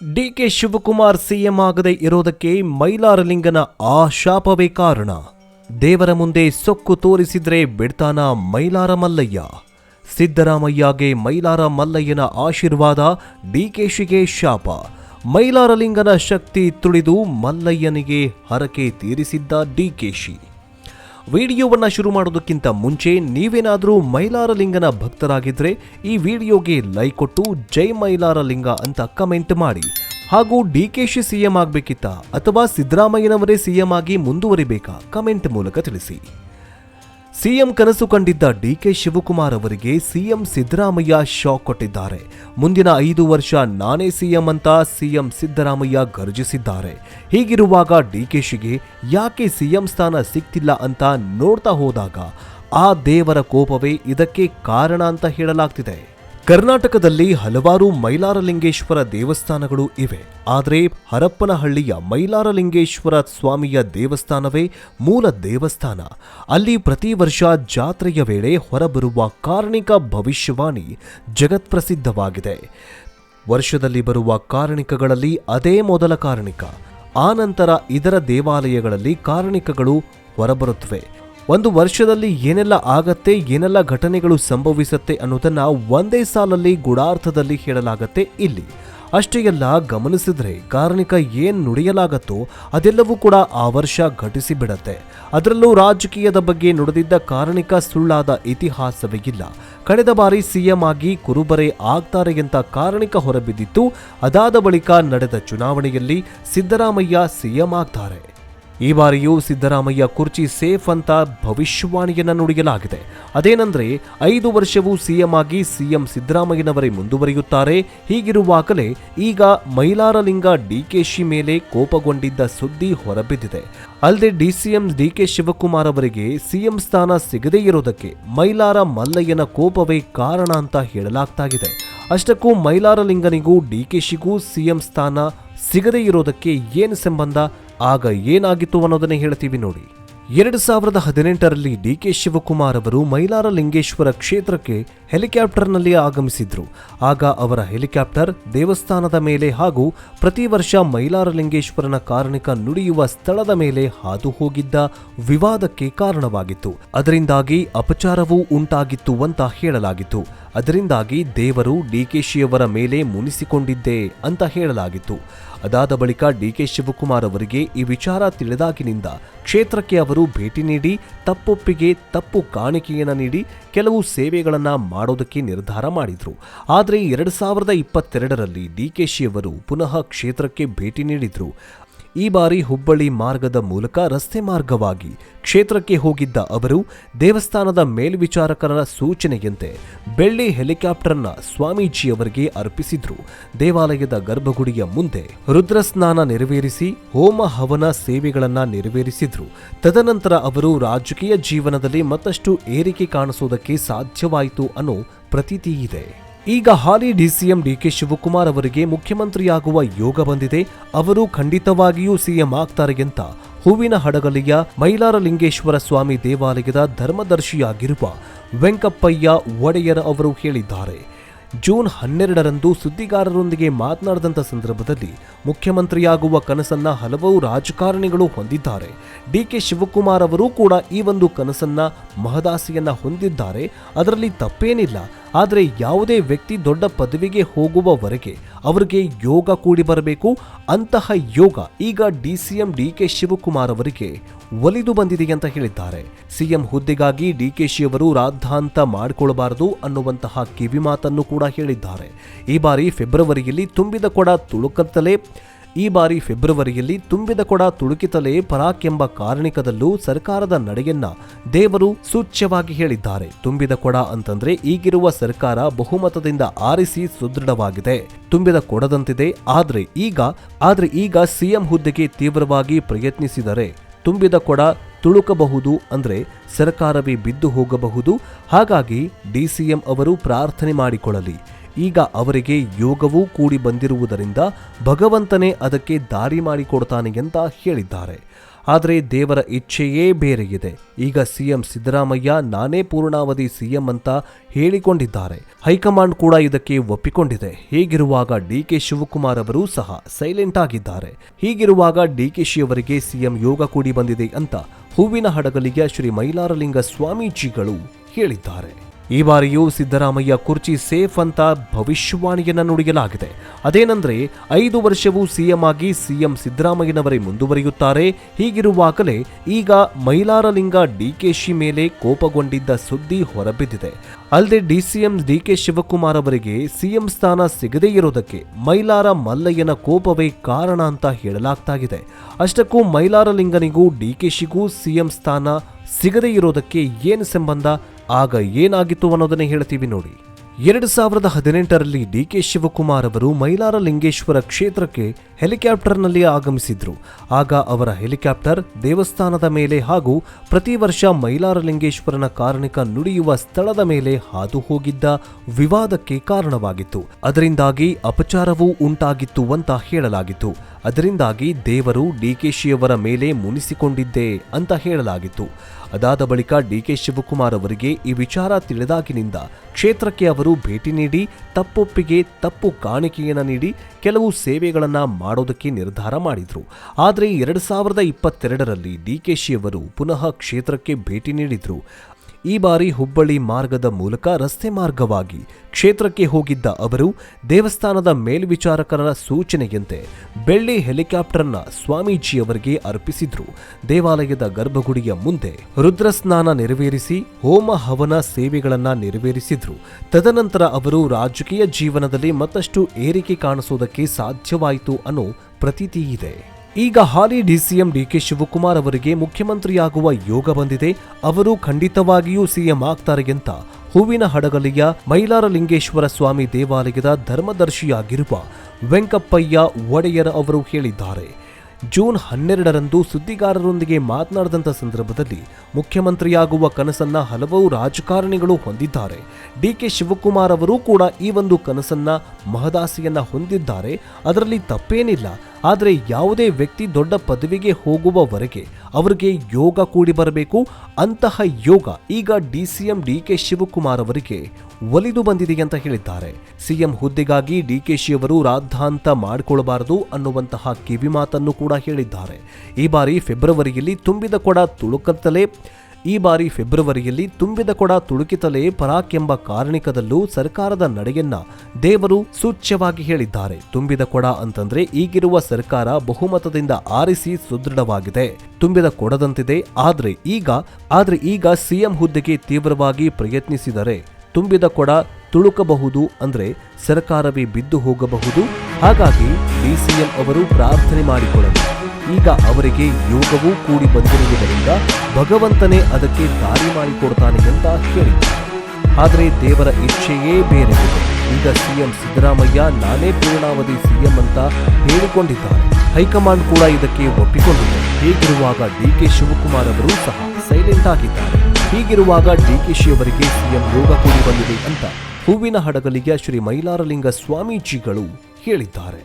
DK Shivakumar CM ಆಗದೆ ಇರೋದಕ್ಕೆ ಮೈಲಾರಲಿಂಗನ ಆ ಶಾಪವೇ ಕಾರಣ. ದೇವರ ಮುಂದೆ ಸೊಕ್ಕು ತೋರಿಸಿದ್ರೆ ಬಿಡ್ತಾನ ಮೈಲಾರ ಮಲ್ಲಯ್ಯ ಸಿದ್ದರಾಮಯ್ಯಗೆ ಮೈಲಾರ ಮಲ್ಲಯ್ಯನ ಆಶೀರ್ವಾದ ಡಿಕೆಶಿಗೆ ಶಾಪ. ಮೈಲಾರಲಿಂಗನ ಶಕ್ತಿ ತುಳಿದು ಮಲ್ಲಯ್ಯನಿಗೆ ಹರಕೆ ತೀರಿಸಿದ್ದ ಡಿಕೆಶಿ ವಿಡಿಯೋವನ್ನ ಶುರು ಮಾಡೋದಕ್ಕಿಂತ ಮುಂಚೆ ನೀವೇನಾದರೂ ಮೈಲಾರಲಿಂಗನ ಭಕ್ತರಾಗಿದ್ರೆ ಈ ವಿಡಿಯೋಗೆ ಲೈಕ್ ಕೊಟ್ಟು ಜೈ ಮೈಲಾರಲಿಂಗ ಅಂತ ಕಮೆಂಟ್ ಮಾಡಿ. ಹಾಗೂ ಡಿ ಕೆ ಶಿ ಸಿಎಂ ಆಗಬೇಕಿತ್ತ ಅಥವಾ ಸಿದ್ದರಾಮಯ್ಯನವರೇ ಸಿಎಂ ಆಗಿ ಮುಂದುವರಿಬೇಕಾ ಕಮೆಂಟ್ ಮೂಲಕ ತಿಳಿಸಿ. ಸಿಎಂ ಕನಸು ಕಂಡಿದ್ದ ಡಿಕೆ ಶಿವಕುಮಾರ್ ಅವರಿಗೆ ಸಿಎಂ ಸಿದ್ದರಾಮಯ್ಯ ಶಾಕ್ ಕೊಟ್ಟಿದ್ದಾರೆ. ಮುಂದಿನ ಐದು ವರ್ಷ ನಾನೇ ಸಿಎಂ ಅಂತ ಸಿಎಂ ಸಿದ್ದರಾಮಯ್ಯ ಗರ್ಜಿಸಿದ್ದಾರೆ. ಹೀಗಿರುವಾಗ ಡಿಕೆಶಿಗೆ ಯಾಕೆ ಸಿಎಂ ಸ್ಥಾನ ಸಿಗ್ತಿಲ್ಲ ಅಂತ ನೋಡ್ತಾ ಹೋದಾಗ, ಆ ದೇವರ ಕೋಪವೇ ಇದಕ್ಕೆ ಕಾರಣ ಅಂತ ಹೇಳಲಾಗ್ತಿದೆ. ಕರ್ನಾಟಕದಲ್ಲಿ ಹಲವಾರು ಮೈಲಾರಲಿಂಗೇಶ್ವರ ದೇವಸ್ಥಾನಗಳು ಇವೆ. ಆದರೆ ಹರಪ್ಪನಹಳ್ಳಿಯ ಮೈಲಾರಲಿಂಗೇಶ್ವರ ಸ್ವಾಮಿಯ ದೇವಸ್ಥಾನವೇ ಮೂಲ ದೇವಸ್ಥಾನ. ಅಲ್ಲಿ ಪ್ರತಿ ವರ್ಷ ಜಾತ್ರೆಯ ವೇಳೆ ಹೊರಬರುವ ಕಾರ್ಣಿಕ ಭವಿಷ್ಯವಾಣಿ ಜಗತ್ಪ್ರಸಿದ್ಧವಾಗಿದೆ. ವರ್ಷದಲ್ಲಿ ಬರುವ ಕಾರಣಿಕಗಳಲ್ಲಿ ಅದೇ ಮೊದಲ ಕಾರಣಿಕ. ಆನಂತರ ಇದರ ದೇವಾಲಯಗಳಲ್ಲಿ ಕಾರಣಿಕಗಳು ಹೊರಬರುತ್ತವೆ. ಒಂದು ವರ್ಷದಲ್ಲಿ ಏನೆಲ್ಲ ಆಗತ್ತೆ, ಏನೆಲ್ಲ ಘಟನೆಗಳು ಸಂಭವಿಸುತ್ತೆ ಅನ್ನೋದನ್ನ ಒಂದೇ ಸಾಲಲ್ಲಿ ಗೂಢಾರ್ಥದಲ್ಲಿ ಹೇಳಲಾಗತ್ತೆ ಇಲ್ಲಿ. ಅಷ್ಟೇ ಎಲ್ಲ ಗಮನಿಸಿದ್ರೆ ಕಾರಣಿಕ ಏನ್ ನುಡಿಯಲಾಗತ್ತೋ ಅದೆಲ್ಲವೂ ಕೂಡ ಆ ವರ್ಷ ಘಟಿಸಿ ಬಿಡತ್ತೆ ಅದರಲ್ಲೂ ರಾಜಕೀಯದ ಬಗ್ಗೆ ನುಡಿದಿದ್ದ ಕಾರಣಿಕ ಸುಳ್ಳಾದ ಇತಿಹಾಸವೇ ಇಲ್ಲ. ಕಳೆದ ಬಾರಿ ಸಿಎಂ ಆಗಿ ಕುರುಬರೆ ಆಗ್ತಾರೆ ಅಂತ ಕಾರಣಿಕ ಹೊರಬಿದ್ದಿತ್ತು. ಅದಾದ ಬಳಿಕ ನಡೆದ ಚುನಾವಣೆಯಲ್ಲಿ ಸಿದ್ದರಾಮಯ್ಯ ಸಿಎಂ ಆಗ್ತಾರೆ. ಈ ಬಾರಿಯೂ ಸಿದ್ದರಾಮಯ್ಯ ಕುರ್ಚಿ ಸೇಫ್ ಅಂತ ಭವಿಷ್ಯವಾಣಿಯನ್ನು ನುಡಿಯಲಾಗಿದೆ. ಅದೇನೆಂದರೆ, ಐದು ವರ್ಷವೂ ಸಿಎಂ ಆಗಿ ಸಿಎಂ ಸಿದ್ದರಾಮಯ್ಯನವರೇ ಮುಂದುವರಿಯುತ್ತಾರೆ. ಹೀಗಿರುವಾಗಲೇ ಈಗ ಮೈಲಾರಲಿಂಗ ಡಿಕೆಶಿ ಮೇಲೆ ಕೋಪಗೊಂಡಿದ್ದ ಸುದ್ದಿ ಹೊರಬಿದ್ದಿದೆ. ಅಲ್ಲದೆ ಡಿಸಿಎಂ ಡಿಕೆ ಶಿವಕುಮಾರ್ ಅವರಿಗೆ ಸಿಎಂ ಸ್ಥಾನ ಸಿಗದೇ ಇರೋದಕ್ಕೆ ಮೈಲಾರ ಮಲ್ಲಯ್ಯನ ಕೋಪವೇ ಕಾರಣ ಅಂತ ಹೇಳಲಾಗ್ತಾ ಇದೆ ಅಷ್ಟಕ್ಕೂ ಮೈಲಾರಲಿಂಗನಿಗೂ ಡಿಕೆಶಿಗೂ ಸಿಎಂ ಸ್ಥಾನ ಸಿಗದೇ ಇರೋದಕ್ಕೆ ಏನು ಸಂಬಂಧ? ಆಗ ಏನಾಗಿತ್ತು ಅನ್ನೋದನ್ನೇ ಹೇಳ್ತೀವಿ ನೋಡಿ. ಎರಡು ಸಾವಿರದ ಹದಿನೆಂಟರಲ್ಲಿ ಡಿಕೆ ಶಿವಕುಮಾರ್ ಅವರು ಮೈಲಾರ ಲಿಂಗೇಶ್ವರ ಕ್ಷೇತ್ರಕ್ಕೆ ಹೆಲಿಕಾಪ್ಟರ್ನಲ್ಲಿ ಆಗಮಿಸಿದ್ರು. ಆಗ ಅವರ ಹೆಲಿಕಾಪ್ಟರ್ ದೇವಸ್ಥಾನದ ಮೇಲೆ ಹಾಗೂ ಪ್ರತಿ ವರ್ಷ ಮೈಲಾರಲಿಂಗೇಶ್ವರನ ಕಾರಣಿಕ ನುಡಿಯುವ ಸ್ಥಳದ ಮೇಲೆ ಹಾದು ಹೋಗಿದ್ದ ವಿವಾದಕ್ಕೆ ಕಾರಣವಾಗಿತ್ತು. ಅದರಿಂದಾಗಿ ಅಪಚಾರವೂ ಉಂಟಾಗಿತ್ತು ಅಂತ ಹೇಳಲಾಗಿತ್ತು. ಅದರಿಂದಾಗಿ ದೇವರು ಡಿಕೆಶಿಯವರ ಮೇಲೆ ಮುನಿಸಿಕೊಂಡಿದ್ದೆ ಅಂತ ಹೇಳಲಾಗಿತ್ತು. ಅದಾದ ಬಳಿಕ ಡಿಕೆ ಶಿವಕುಮಾರ್ ಅವರಿಗೆ ಈ ವಿಚಾರ ತಿಳಿದಾಗಿನಿಂದ ಕ್ಷೇತ್ರಕ್ಕೆ ಅವರು ಭೇಟಿ ನೀಡಿ, ತಪ್ಪೊಪ್ಪಿಗೆ ತಪ್ಪು ಕಾಣಿಕೆಯನ್ನು ನೀಡಿ, ಕೆಲವು ಸೇವೆಗಳನ್ನ ಮಾಡೋದಕ್ಕೆ ನಿರ್ಧಾರ ಮಾಡಿದ್ರು. ಆದರೆ ಎರಡು ಸಾವಿರದ ಇಪ್ಪತ್ತೆರಡರಲ್ಲಿ ಡಿಕೆಶಿಯವರು ಪುನಃ ಕ್ಷೇತ್ರಕ್ಕೆ ಭೇಟಿ ನೀಡಿದ್ರು. ಈ ಬಾರಿ ಹುಬ್ಬಳ್ಳಿ ಮಾರ್ಗದ ಮೂಲಕ ರಸ್ತೆ ಮಾರ್ಗವಾಗಿ ಕ್ಷೇತ್ರಕ್ಕೆ ಹೋಗಿದ್ದ ಅವರು ದೇವಸ್ಥಾನದ ಮೇಲ್ವಿಚಾರಕರ ಸೂಚನೆಯಂತೆ ಬೆಳ್ಳಿ ಹೆಲಿಕಾಪ್ಟರ್ನ ಸ್ವಾಮೀಜಿಯವರಿಗೆ ಅರ್ಪಿಸಿದ್ರು. ದೇವಾಲಯದ ಗರ್ಭಗುಡಿಯ ಮುಂದೆ ರುದ್ರಸ್ನಾನ ನೆರವೇರಿಸಿ, ಹೋಮ ಹವನ ಸೇವೆಗಳನ್ನ ನೆರವೇರಿಸಿದ್ರು. ತದನಂತರ ಅವರು ರಾಜಕೀಯ ಜೀವನದಲ್ಲಿ ಮತ್ತಷ್ಟು ಏರಿಕೆ ಕಾಣಿಸೋದಕ್ಕೆ ಸಾಧ್ಯವಾಯಿತು ಅನ್ನೋ ಪ್ರತೀತಿ ಇದೆ. ಈಗ ಹಾಲಿ ಡಿಸಿಎಂ ಡಿಕೆ ಶಿವಕುಮಾರ್ ಅವರಿಗೆ ಮುಖ್ಯಮಂತ್ರಿಯಾಗುವ ಯೋಗ ಬಂದಿದೆ. ಅವರು ಖಂಡಿತವಾಗಿಯೂ ಸಿಎಂ ಆಗ್ತಾರೆ ಅಂತ ಹೂವಿನ ಹಡಗಲಿಯ ಮೈಲಾರಲಿಂಗೇಶ್ವರ ಸ್ವಾಮಿ ದೇವಾಲಯದ ಧರ್ಮದರ್ಶಿಯಾಗಿರುವ ವೆಂಕಪ್ಪಯ್ಯ ಒಡೆಯರ್ ಅವರು ಹೇಳಿದ್ದಾರೆ. ಜೂನ್ ಹನ್ನೆರಡರಂದು ಸುದ್ದಿಗಾರರೊಂದಿಗೆ ಮಾತನಾಡಿದಂಥ ಸಂದರ್ಭದಲ್ಲಿ ಮುಖ್ಯಮಂತ್ರಿಯಾಗುವ ಕನಸನ್ನ ಹಲವು ರಾಜಕಾರಣಿಗಳು ಹೊಂದಿದ್ದಾರೆ. ಡಿಕೆ ಶಿವಕುಮಾರ್ ಅವರು ಕೂಡ ಈ ಒಂದು ಕನಸನ್ನ ಮಹದಾಸೆಯನ್ನ ಹೊಂದಿದ್ದಾರೆ. ಅದರಲ್ಲಿ ತಪ್ಪೇನಿಲ್ಲ. ಆದರೆ ಯಾವುದೇ ವ್ಯಕ್ತಿ ದೊಡ್ಡ ಪದವಿಗೆ ಹೋಗುವವರೆಗೆ ಅವರಿಗೆ ಯೋಗ ಕೂಡಿ ಬರಬೇಕು. ಅಂತಹ ಯೋಗ ಈಗ ಡಿಸಿಎಂ ಡಿಕೆ ಶಿವಕುಮಾರ್ ಅವರಿಗೆ ಒಲಿದು ಬಂದಿದೆ ಅಂತ ಹೇಳಿದ್ದಾರೆ. ಸಿಎಂ ಹುದ್ದೆಗಾಗಿ ಡಿಕೆಶಿ ಅವರು ರಾದ್ಧಾಂತ ಮಾಡಿಕೊಳ್ಳಬಾರದು ಅನ್ನುವಂತಹ ಕಿವಿಮಾತನ್ನು ಕೂಡ ಹೇಳಿದ್ದಾರೆ. ಈ ಬಾರಿ ಫೆಬ್ರವರಿಯಲ್ಲಿ ತುಂಬಿದ ಕೊಡ ತುಳುಕತ್ತಲೇ ಈ ಬಾರಿ ಫೆಬ್ರವರಿಯಲ್ಲಿ ತುಂಬಿದ ಕೊಡ ತುಳುಕಿತಲೇ ಪರಾಕ್ ಎಂಬ ಕಾರಣಿಕದಲ್ಲೂ ಸರ್ಕಾರದ ನಡೆಯನ್ನ ದೇವರು ಸೂಚ್ಯವಾಗಿ ಹೇಳಿದ್ದಾರೆ. ತುಂಬಿದ ಕೊಡ ಅಂತಂದ್ರೆ ಈಗಿರುವ ಸರ್ಕಾರ ಬಹುಮತದಿಂದ ಆರಿಸಿ ಸುದೃಢವಾಗಿದೆ. ತುಂಬಿದ ಕೊಡದಂತಿದೆ, ಆದ್ರೆ ಈಗ ಆದ್ರೆ ಈಗ ಸಿಎಂ ಹುದ್ದೆಗೆ ತೀವ್ರವಾಗಿ ಪ್ರಯತ್ನಿಸಿದರೆ ತುಂಬಿದ ಕೊಡ ತುಳುಕಬಹುದು ಅಂದ್ರೆ ಸರ್ಕಾರವೇ ಬಿದ್ದು ಹೋಗಬಹುದು. ಹಾಗಾಗಿ ಡಿಸಿಎಂ ಅವರು ಪ್ರಾರ್ಥನೆ ಮಾಡಿಕೊಳ್ಳಲಿ. ಈಗ ಅವರಿಗೆ ಯೋಗವೂ ಕೂಡಿ ಬಂದಿರುವುದರಿಂದ ಭಗವಂತನೇ ಅದಕ್ಕೆ ದಾರಿ ಮಾಡಿಕೊಡ್ತಾನೆ ಅಂತ ಹೇಳಿದ್ದಾರೆ. ಆದರೆ ದೇವರ ಇಚ್ಛೆಯೇ ಬೇರೆಯಿದೆ. ಈಗ ಸಿಎಂ ಸಿದ್ದರಾಮಯ್ಯ ನಾನೇ ಪೂರ್ಣಾವಧಿ ಸಿಎಂ ಅಂತ ಹೇಳಿಕೊಂಡಿದ್ದಾರೆ. ಹೈಕಮಾಂಡ್ ಕೂಡ ಇದಕ್ಕೆ ಒಪ್ಪಿಕೊಂಡಿದೆ. ಹೀಗಿರುವಾಗ ಡಿಕೆ ಶಿವಕುಮಾರ್ ಅವರು ಸಹ ಸೈಲೆಂಟ್ ಆಗಿದ್ದಾರೆ. ಹೀಗಿರುವಾಗ ಡಿಕೆಶಿ ಅವರಿಗೆ ಸಿಎಂ ಯೋಗ ಕೂಡಿ ಬಂದಿದೆ ಅಂತ ಹೂವಿನ ಹಡಗಲಿಗೆ ಶ್ರೀ ಮೈಲಾರಲಿಂಗ ಸ್ವಾಮೀಜಿಗಳು ಹೇಳಿದ್ದಾರೆ. ಈ ಬಾರಿಯೂ ಸಿದ್ದರಾಮಯ್ಯ ಕುರ್ಚಿ ಸೇಫ್ ಅಂತ ಭವಿಷ್ಯವಾಣಿಯನ್ನು ನುಡಿಯಲಾಗಿದೆ. ಅದೇನೆಂದರೆ, ಐದು ವರ್ಷವೂ ಸಿಎಂ ಆಗಿ ಸಿಎಂ ಸಿದ್ದರಾಮಯ್ಯನವರೇ ಮುಂದುವರಿಯುತ್ತಾರೆ. ಹೀಗಿರುವಾಗಲೇ ಈಗ ಮೈಲಾರಲಿಂಗ ಡಿಕೆಶಿ ಮೇಲೆ ಕೋಪಗೊಂಡಿದ್ದ ಸುದ್ದಿ ಹೊರಬಿದ್ದಿದೆ. ಅಲ್ಲದೆ ಡಿಸಿಎಂ ಡಿಕೆ ಶಿವಕುಮಾರ್ ಅವರಿಗೆ ಸಿಎಂ ಸ್ಥಾನ ಸಿಗದೇ ಇರೋದಕ್ಕೆ ಮೈಲಾರ ಮಲ್ಲಯ್ಯನ ಕೋಪವೇ ಕಾರಣ ಅಂತ ಹೇಳಲಾಗ್ತಾ ಇದೆ ಅಷ್ಟಕ್ಕೂ ಮೈಲಾರಲಿಂಗನಿಗೂ ಡಿಕೆಶಿಗೂ ಸಿಎಂ ಸ್ಥಾನ ಸಿಗದೇ ಇರೋದಕ್ಕೆ ಏನು ಸಂಬಂಧ? ಆಗ ಏನಾಗಿತ್ತು ಅನ್ನೋದನ್ನೇ ಹೇಳ್ತೀವಿ ನೋಡಿ. ಎರಡು ಸಾವಿರದ ಹದಿನೆಂಟರಲ್ಲಿ ಡಿ ಕೆ ಶಿವಕುಮಾರ್ ಅವರು ಮೈಲಾರ ಲಿಂಗೇಶ್ವರ ಕ್ಷೇತ್ರಕ್ಕೆ ಹೆಲಿಕಾಪ್ಟರ್ನಲ್ಲಿ ಆಗಮಿಸಿದ್ರು. ಆಗ ಅವರ ಹೆಲಿಕಾಪ್ಟರ್ ದೇವಸ್ಥಾನದ ಮೇಲೆ ಹಾಗೂ ಪ್ರತಿ ವರ್ಷ ಮೈಲಾರ ಲಿಂಗೇಶ್ವರನ ಕಾರಣಿಕ ನುಡಿಯುವ ಸ್ಥಳದ ಮೇಲೆ ಹಾದು ಹೋಗಿದ್ದ ವಿವಾದಕ್ಕೆ ಕಾರಣವಾಗಿತ್ತು. ಅದರಿಂದಾಗಿ ಅಪಚಾರವೂ ಉಂಟಾಗಿತ್ತು ಅಂತ ಹೇಳಲಾಗಿತ್ತು. ಅದರಿಂದಾಗಿ ದೇವರು ಡಿಕೆಶಿಯವರ ಮೇಲೆ ಮುನಿಸಿಕೊಂಡಿದ್ದೆ ಅಂತ ಹೇಳಲಾಗಿತ್ತು. ಅದಾದ ಬಳಿಕ ಡಿಕೆ ಶಿವಕುಮಾರ್ ಅವರಿಗೆ ಈ ವಿಚಾರ ತಿಳಿದಾಗಿನಿಂದ ಕ್ಷೇತ್ರಕ್ಕೆ ಅವರು ಭೇಟಿ ನೀಡಿ, ತಪ್ಪೊಪ್ಪಿಗೆ ತಪ್ಪು ಕಾಣಿಕೆಯನ್ನು ನೀಡಿ ಕೆಲವು ಸೇವೆಗಳನ್ನು ಮಾಡೋದಕ್ಕೆ ನಿರ್ಧಾರ ಮಾಡಿದರು. ಆದರೆ ಎರಡು ಸಾವಿರದ ಇಪ್ಪತ್ತೆರಡರಲ್ಲಿ ಡಿಕೆಶಿ ಅವರು ಪುನಃ ಕ್ಷೇತ್ರಕ್ಕೆ ಭೇಟಿ ನೀಡಿದ್ರು. ಈ ಬಾರಿ ಹುಬ್ಬಳ್ಳಿ ಮಾರ್ಗದ ಮೂಲಕ ರಸ್ತೆ ಮಾರ್ಗವಾಗಿ ಕ್ಷೇತ್ರಕ್ಕೆ ಹೋಗಿದ್ದ ಅವರು ದೇವಸ್ಥಾನದ ಮೇಲ್ವಿಚಾರಕರ ಸೂಚನೆಯಂತೆ ಬೆಳ್ಳಿ ಹೆಲಿಕಾಪ್ಟರ್ನ ಸ್ವಾಮೀಜಿಯವರಿಗೆ ಅರ್ಪಿಸಿದ್ರು. ದೇವಾಲಯದ ಗರ್ಭಗುಡಿಯ ಮುಂದೆ ರುದ್ರಸ್ನಾನ ನೆರವೇರಿಸಿ, ಹೋಮ ಹವನ ಸೇವೆಗಳನ್ನು ನೆರವೇರಿಸಿದ್ರು. ತದನಂತರ ಅವರು ರಾಜಕೀಯ ಜೀವನದಲ್ಲಿ ಮತ್ತಷ್ಟು ಏರಿಕೆ ಕಾಣಿಸೋದಕ್ಕೆ ಸಾಧ್ಯವಾಯಿತು ಅನ್ನೋ ಪ್ರತೀತಿ ಇದೆ. ಈಗ ಹಾಲಿ ಡಿಸಿಎಂ ಡಿಕೆ ಶಿವಕುಮಾರ್ ಅವರಿಗೆ ಮುಖ್ಯಮಂತ್ರಿಯಾಗುವ ಯೋಗ ಬಂದಿದೆ. ಅವರು ಖಂಡಿತವಾಗಿಯೂ ಸಿಎಂ ಆಗ್ತಾರೆ ಅಂತ ಹೂವಿನ ಹಡಗಲಿಯ ಮೈಲಾರಲಿಂಗೇಶ್ವರ ಸ್ವಾಮಿ ದೇವಾಲಯದ ಧರ್ಮದರ್ಶಿಯಾಗಿರುವ ವೆಂಕಪ್ಪಯ್ಯ ಒಡೆಯರ್ ಅವರು ಹೇಳಿದ್ದಾರೆ. ಜೂನ್ ಹನ್ನೆರಡರಂದು ಸುದ್ದಿಗಾರರೊಂದಿಗೆ ಮಾತನಾಡಿದಂಥ ಸಂದರ್ಭದಲ್ಲಿ ಮುಖ್ಯಮಂತ್ರಿಯಾಗುವ ಕನಸನ್ನ ಹಲವು ರಾಜಕಾರಣಿಗಳು ಹೊಂದಿದ್ದಾರೆ. ಡಿಕೆ ಶಿವಕುಮಾರ್ ಅವರು ಕೂಡ ಈ ಒಂದು ಕನಸನ್ನ ಮಹದಾಸೆಯನ್ನ ಹೊಂದಿದ್ದಾರೆ. ಅದರಲ್ಲಿ ತಪ್ಪೇನಿಲ್ಲ. ಆದರೆ ಯಾವುದೇ ವ್ಯಕ್ತಿ ದೊಡ್ಡ ಪದವಿಗೆ ಹೋಗುವವರೆಗೆ ಅವರಿಗೆ ಯೋಗ ಕೂಡಿ ಬರಬೇಕು. ಅಂತಹ ಯೋಗ ಈಗ ಡಿಸಿಎಂ ಡಿಕೆ ಶಿವಕುಮಾರ್ ಅವರಿಗೆ ಒಲಿದು ಬಂದಿದೆ ಅಂತ ಹೇಳಿದ್ದಾರೆ. ಸಿಎಂ ಹುದ್ದೆಗಾಗಿ ಡಿಕೆಶಿ ಅವರು ರಾದ್ಧಾಂತ ಮಾಡಿಕೊಳ್ಳಬಾರದು ಅನ್ನುವಂತಹ ಕಿವಿಮಾತನ್ನು ಕೂಡ ಹೇಳಿದ್ದಾರೆ. ಈ ಬಾರಿ ಫೆಬ್ರವರಿಯಲ್ಲಿ ತುಂಬಿದ ಕೊಡ ತುಳುಕತ್ತಲೇ ಈ ಬಾರಿ ಫೆಬ್ರವರಿಯಲ್ಲಿ ತುಂಬಿದ ಕೊಡ ತುಳುಕಿತಲೇ ಪರಾಕ್ ಎಂಬ ಕಾರಣಿಕದಲ್ಲೂ ಸರ್ಕಾರದ ನಡೆಯನ್ನ ದೇವರು ಸೂಚ್ಯವಾಗಿ ಹೇಳಿದ್ದಾರೆ. ತುಂಬಿದ ಕೊಡ ಅಂತಂದ್ರೆ ಈಗಿರುವ ಸರ್ಕಾರ ಬಹುಮತದಿಂದ ಆರಿಸಿ ಸುದೃಢವಾಗಿದೆ. ತುಂಬಿದ ಕೊಡದಂತಿದೆ, ಆದ್ರೆ ಈಗ ಆದ್ರೆ ಈಗ ಸಿಎಂ ಹುದ್ದೆಗೆ ತೀವ್ರವಾಗಿ ಪ್ರಯತ್ನಿಸಿದರೆ ತುಂಬಿದ ಕೊಡ ತುಳುಕಬಹುದು ಅಂದ್ರೆ ಸರ್ಕಾರವೇ ಬಿದ್ದು ಹೋಗಬಹುದು. ಹಾಗಾಗಿ ಡಿಸಿಎಂ ಅವರು ಪ್ರಾರ್ಥನೆ ಮಾಡಿಕೊಳ್ಳಲು ಈಗ ಅವರಿಗೆ ಯೋಗವೂ ಕೂಡಿ ಬಂದಿರುವುದರಿಂದ ಭಗವಂತನೇ ಅದಕ್ಕೆ ದಾರಿ ಮಾಡಿಕೊಡ್ತಾನೆ ಅಂತ ಹೇಳಿದ್ದಾರೆ. ಆದರೆ ದೇವರ ಇಚ್ಛೆಯೇ ಬೇರೆ ಈಗ ಸಿಎಂ ಸಿದ್ದರಾಮಯ್ಯ ನಾನೇ ಪೂರ್ಣಾವಧಿ ಸಿಎಂ ಅಂತ ಹೇಳಿಕೊಂಡಿದ್ದಾರೆ. ಹೈಕಮಾಂಡ್ ಕೂಡ ಇದಕ್ಕೆ ಒಪ್ಪಿಕೊಂಡಿದೆ. ಹೀಗಿರುವಾಗ ಡಿಕೆ ಶಿವಕುಮಾರ್ ಅವರು ಸಹ ಸೈಲೆಂಟ್ ಆಗಿದ್ದಾರೆ. ಹೀಗಿರುವಾಗ ಡಿಕೆಶಿ ಅವರಿಗೆ ಸಿಎಂ ಯೋಗ ಕೂಡಿ ಬಂದಿದೆ ಅಂತ ಹೂವಿನ ಹಡಗಲಿಗೆ ಶ್ರೀ ಮೈಲಾರಲಿಂಗ ಸ್ವಾಮೀಜಿಗಳು ಹೇಳಿದ್ದಾರೆ.